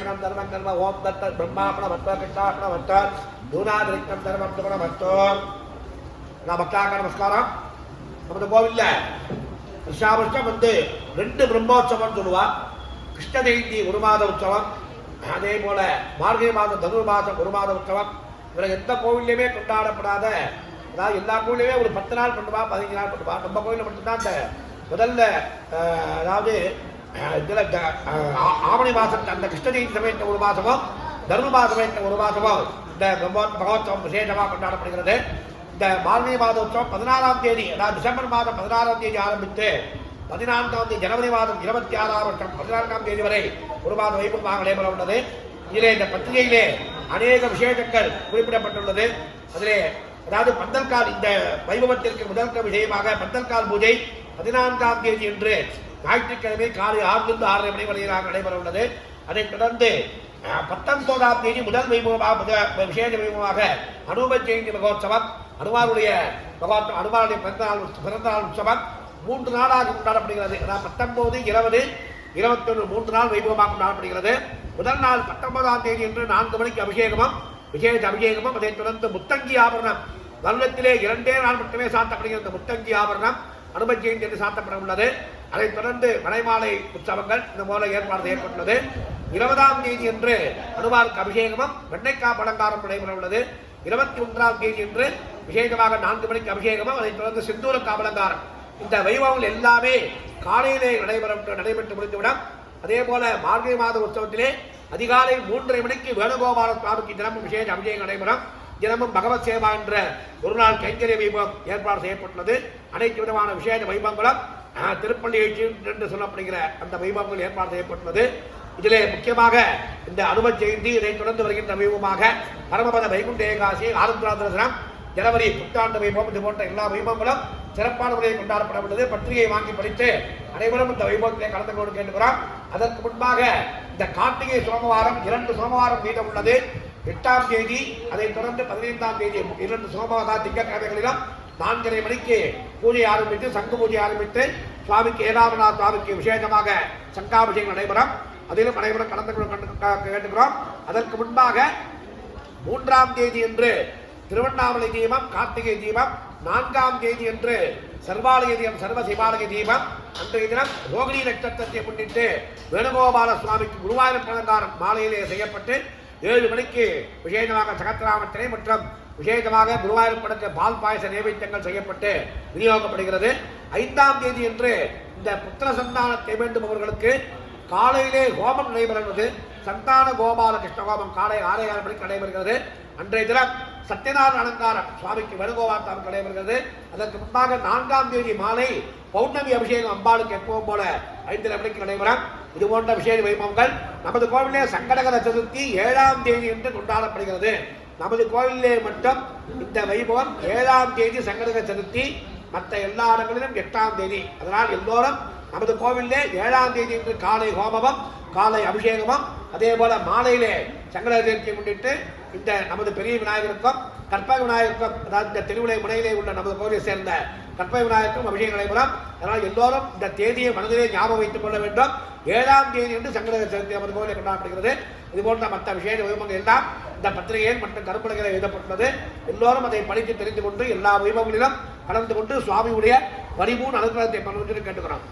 சரணம் தர்மம் கர்ம ஓம் தத்த பிரம்மாபண மத்த கிருஷ்ணாபண மத்த தூனாதிரிக்தம் தர்மம் துமண மத்தோ நான் பக்தாக்க நமஸ்காரம் நமது கோவில்ல வருஷாவருஷம் வந்து ரெண்டு பிரம்மோற்சவம் சொல்லுவா கிருஷ்ண ஜெயந்தி ஒரு மாத உற்சவம் அதே போல மார்கழி மாதம் தனுர் மாதம் ஒரு மாத உற்சவம் இதில் எந்த கோவில்லையுமே கொண்டாடப்படாத அதாவது எல்லா கோவிலையுமே ஒரு பத்து நாள் பண்ணுவா பதினஞ்சு நாள் பண்ணுவா நம்ம கோவிலில் மட்டும்தான் அந்த முதல்ல அதாவது இதில் ஆவணி மாதம் அந்த கிருஷ்ணஜெயந்தி ஜெயந்தி ஒரு மாதமோ தர்ம மாத ஒரு மாதமோ இந்த பிரம்மோ மகோத்சவம் விசேஷமாக கொண்டாடப்படுகிறது. இந்த மார்கழி மாத உற்சவம் பதினாறாம் தேதி அதாவது டிசம்பர் மாதம் பதினாறாம் தேதி ஆரம்பித்து பதினான்காம் தேதி ஜனவரி மாதம் இருபத்தி ஆறாம் வருஷம் பதினான்காம் தேதி வரை ஒரு மாதம் வைபவமாக நடைபெற உள்ளது. இதிலே இந்த பத்திரிகையிலே அநேக விசேஷங்கள் குறிப்பிடப்பட்டுள்ளது. அதிலே அதாவது பந்தல்கால் இந்த வைபவத்திற்கு முதல் விஷயமாக பந்தல்கால் பூஜை பதினான்காம் தேதி என்று ஞாயிற்றுக்கிழமை காலை ஆறிலிருந்து ஆறரை மணி வரையிலாக நடைபெற உள்ளது. அதைத் தொடர்ந்து பத்தொன்பதாம் தேதி முதல் வைபவமாக முத விசேஷ வைபவமாக அனுப ஜெயந்தி மகோத்சவம் அனுமாருடைய மகோத்சவம் அனுமாருடைய பிறந்தநாள் பிறந்தநாள் உற்சவம் மூன்று நாளாக கொண்டாடப்படுகிறது. அதாவது பத்தொன்பது இருபது இருபத்தொன்று மூன்று நாள் வைபவமாக கொண்டாடப்படுகிறது. முதல் நாள் பத்தொன்பதாம் தேதி என்று நான்கு மணிக்கு அபிஷேகமும் விசேஷ அபிஷேகமும் அதைத் தொடர்ந்து முத்தங்கி ஆபரணம். வருடத்திலே இரண்டே நாள் மட்டுமே சாத்தப்படுகிற முத்தங்கி ஆபரணம் அனுப ஜெயந்தி என்று சாத்தப்பட உள்ளது. அதைத் தொடர்ந்து மலைமாலை உற்சவங்கள் இந்த போல ஏற்பாடு செய்யப்பட்டுள்ளது. இருபதாம் தேதி என்று அனுமாருக்கு அபிஷேகமும் வெண்ணைக்காப்பு பலங்காரம் நடைபெற உள்ளது. இருபத்தி ஒன்றாம் தேதி என்று விசேஷமாக நான்கு மணிக்கு அபிஷேகமும் அதைத் தொடர்ந்து சிந்தூர காவலங்காரம். இந்த வைபவங்கள் எல்லாமே காலையிலே நடைபெறும் நடைபெற்று முடிந்துவிடும். அதே போல மார்கழி மாத உற்சவத்திலே அதிகாலை மூன்றரை மணிக்கு வேணுகோபால சுவாமிக்கு தினமும் விசேஷ அபிஷேகம் நடைபெறும். தினமும் பகவத் சேவா என்ற ஒரு நாள் கைங்கரிய வைபவம் ஏற்பாடு செய்யப்பட்டுள்ளது. அனைத்து விதமான விசேஷ வைபவங்களும் திருப்பள்ளி எழுச்சி என்று சொல்லப்படுகிற அந்த வைபவங்கள் ஏற்பாடு செய்யப்பட்டுள்ளது. இதிலே முக்கியமாக இந்த அனும ஜெயந்தி இதைத் தொடர்ந்து வருகின்ற வைபவமாக பரமபத வைகுண்ட ஏகாசி ஆருத்ரா தரிசனம் ஜனவரி புத்தாண்டு வைபவம் இது போன்ற எல்லா வைபவங்களும் சிறப்பான முறையில் கொண்டாடப்பட உள்ளது பத்திரிகை வாங்கி படித்து அனைவரும் இந்த வைபவத்திலே கலந்து கொண்டு கேட்டுகிறோம் அதற்கு முன்பாக இந்த கார்த்திகை சோமவாரம் இரண்டு சோமவாரம் மீதம் உள்ளது. எட்டாம் தேதி அதைத் தொடர்ந்து பதினைந்தாம் தேதி இரண்டு சோமவார திங்கட்கிழமைகளிலும் நான்கரை மணிக்கு பூஜை ஆரம்பித்து சங்கு பூஜை ஆரம்பித்து சுவாமிக்கு ஏதாவநாத் சுவாமிக்கு விசேஷமாக சங்காபிஷேகம் நடைபெறும். அதிலும் அனைவரும் கலந்து கண்டு- கேட்டுக்கிறோம். அதற்கு முன்பாக மூன்றாம் தேதி என்று திருவண்ணாமலை தீபம் கார்த்திகை தீபம் நான்காம் தேதி என்று சர்வாலய தீபம் சர்வ சிவாலய தீபம். அன்றைய தினம் ரோகிணி நட்சத்திரத்தை முன்னிட்டு வேணுகோபால சுவாமிக்கு குருவாயூர் அலங்காரம் மாலையிலே செய்யப்பட்டு ஏழு மணிக்கு விசேஷமாக சகத்ராமத்தினை மற்றும் விசேஷமாக குருவாயூர் படத்து பால் பாயச நைவேத்தியங்கள் செய்யப்பட்டு விநியோகப்படுகிறது. ஐந்தாம் தேதி என்று இந்த புத்திர சந்தானத்தை வேண்டுபவர்களுக்கு காலையிலே ஹோமம் நடைபெறுகிறது. சந்தான கோபால கிருஷ்ண ஹோமம் காலை ஆறே ஆறு மணிக்கு நடைபெறுகிறது. அன்றைய தினம் சத்யநாராயண அலங்காரம் சுவாமிக்கு வேணுகோபால் நடைபெறுகிறது. அதற்கு முன்பாக நான்காம் தேதி மாலை பௌர்ணமி அபிஷேகம் அம்பாளுக்கு எப்பவும் போல ஐந்து மணிக்கு நடைபெறும். இது போன்ற விஷய வைபவங்கள் நமது கோவிலே சங்கடகர சதுர்த்தி ஏழாம் தேதி என்று கொண்டாடப்படுகிறது. நமது கோவிலே மட்டும் இந்த வைபவம் ஏழாம் தேதி சங்கடகர சதுர்த்தி மற்ற எல்லா இடங்களிலும் எட்டாம் தேதி. அதனால் எல்லோரும் நமது கோவிலே ஏழாம் தேதி என்று காலை ஹோமமும் காலை அபிஷேகமும் அதே போல மாலையிலே சங்கர சதுர்த்தியை முன்னிட்டு இந்த நமது பெரிய விநாயகருக்கும் கற்பக விநாயகருக்கும் அதாவது இந்த திருவிழை முனையிலே உள்ள நமது கோவிலை சேர்ந்த கற்பக விநாயகருக்கும் அபிஷேகம் நடைபெறும் அதனால் எல்லோரும் இந்த தேதியை மனதிலே ஞாபகம் வைத்துக் கொள்ள வேண்டும். ஏழாம் தேதி என்று சங்கர சதுர்த்தி நமது கோவிலை கொண்டாடப்படுகிறது. இது போன்ற மற்ற விசேஷ உரிமங்கள் எல்லாம் இந்த பத்திரிகையில் மற்றும் கருப்பலகையில் எழுதப்பட்டுள்ளது. எல்லோரும் அதை படித்து தெரிந்து கொண்டு எல்லா வைபவங்களிலும் கலந்து கொண்டு சுவாமியுடைய வரிமூன் அனுகிரகத்தை பண்ணுவதற்கு கேட்டுக்கிறோம்